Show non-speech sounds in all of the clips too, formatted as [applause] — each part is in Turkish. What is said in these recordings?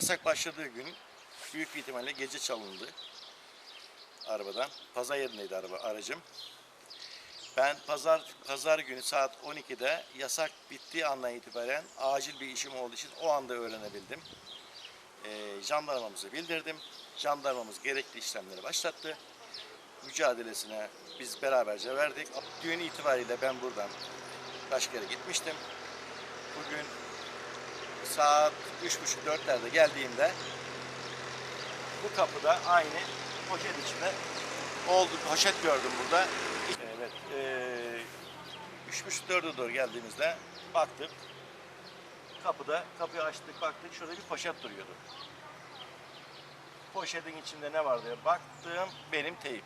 Yasak başladığı gün büyük bir ihtimalle gece çalındı arabadan. Pazar yerindeydi araba aracım. Ben pazar pazar günü saat 12'de yasak bittiği andan itibaren acil bir işim olduğu için o anda öğrenebildim. Ee, jandarmamızı bildirdim. Jandarmamız gerekli işlemleri başlattı. Mücadelesine biz beraberce verdik. Düğün itibariyle ben buradan kaç kere gitmiştim. Bugün saat 3.30-4'lerde geldiğimde bu kapıda aynı poşet içinde oldu. Poşet gördüm burada. Evet. Buçuk dörde doğru geldiğimizde baktık. Kapıda kapıyı açtık baktık şurada bir poşet duruyordu. Poşetin içinde ne var diye baktım benim teyip.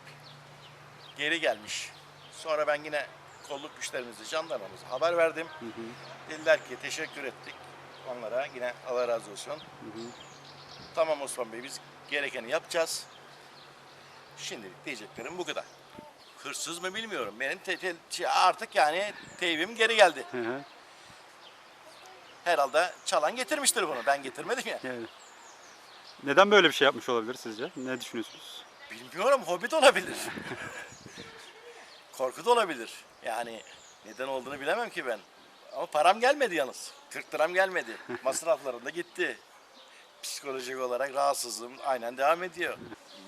Geri gelmiş. Sonra ben yine kolluk güçlerimizi, jandarmamıza haber verdim. Dediler ki teşekkür ettik onlara. Yine Allah razı olsun. Tamam Osman Bey biz gerekeni yapacağız. Şimdilik diyeceklerim bu kadar. Hırsız mı bilmiyorum. Benim te- te- şey, artık yani teybim geri geldi. Hı hı. Herhalde çalan getirmiştir bunu. Ben getirmedim ya. Yani. Neden böyle bir şey yapmış olabilir sizce? Ne düşünüyorsunuz? Bilmiyorum hobi de olabilir. [laughs] Korku da olabilir. Yani neden olduğunu bilemem ki ben. Ama param gelmedi yalnız. 40 liram gelmedi. [laughs] Masraflarım da gitti. Psikolojik olarak rahatsızlığım aynen devam ediyor.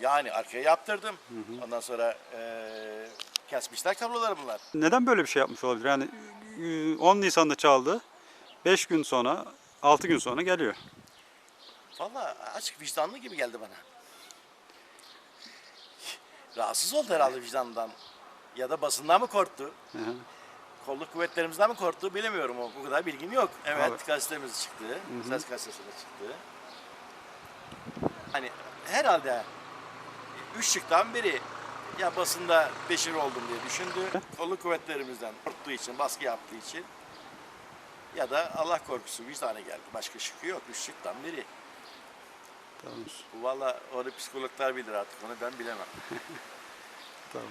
Yani arkaya yaptırdım. Ondan sonra eee kesmişler kabloları bunlar. Neden böyle bir şey yapmış olabilir? Yani e, 10 Nisan'da çaldı. 5 gün sonra, 6 gün sonra geliyor. Vallahi açık vicdanlı gibi geldi bana. Rahatsız oldu herhalde vicdandan. Ya da basından mı korktu? Hı hı. Kolluk kuvvetlerimizden mi korktu bilemiyorum. O, bu kadar bilgim yok. Evet Abi. gazetemiz çıktı. Ses gazetesinde çıktı. Hani herhalde üç şıktan biri ya basında beşir oldum diye düşündü. [laughs] Kolluk kuvvetlerimizden korktuğu için, baskı yaptığı için ya da Allah korkusu vicdana geldi. Başka şıkkı yok. Üç şıktan biri. Tamam. Valla onu psikologlar bilir artık. Onu ben bilemem. [laughs] Tamam.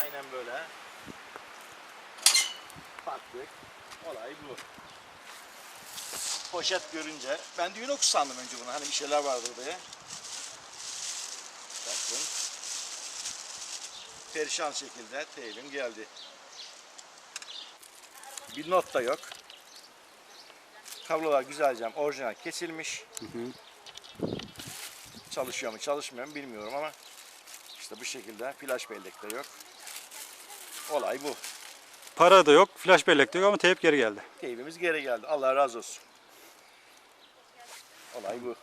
Aynen böyle. Baktık. Olay bu. Poşet görünce ben düğün okusu sandım önce bunu. Hani bir şeyler vardı diye. Bakın. Perişan şekilde teybim geldi. Bir not da yok. Kablolar güzelce orijinal kesilmiş. Çalışıyor mu çalışmıyor mu bilmiyorum ama işte bu şekilde flash bellek de yok. Olay bu. Para da yok, flash bellek de yok ama teyip geri geldi. Teybimiz geri geldi. Allah razı olsun. Olay bu.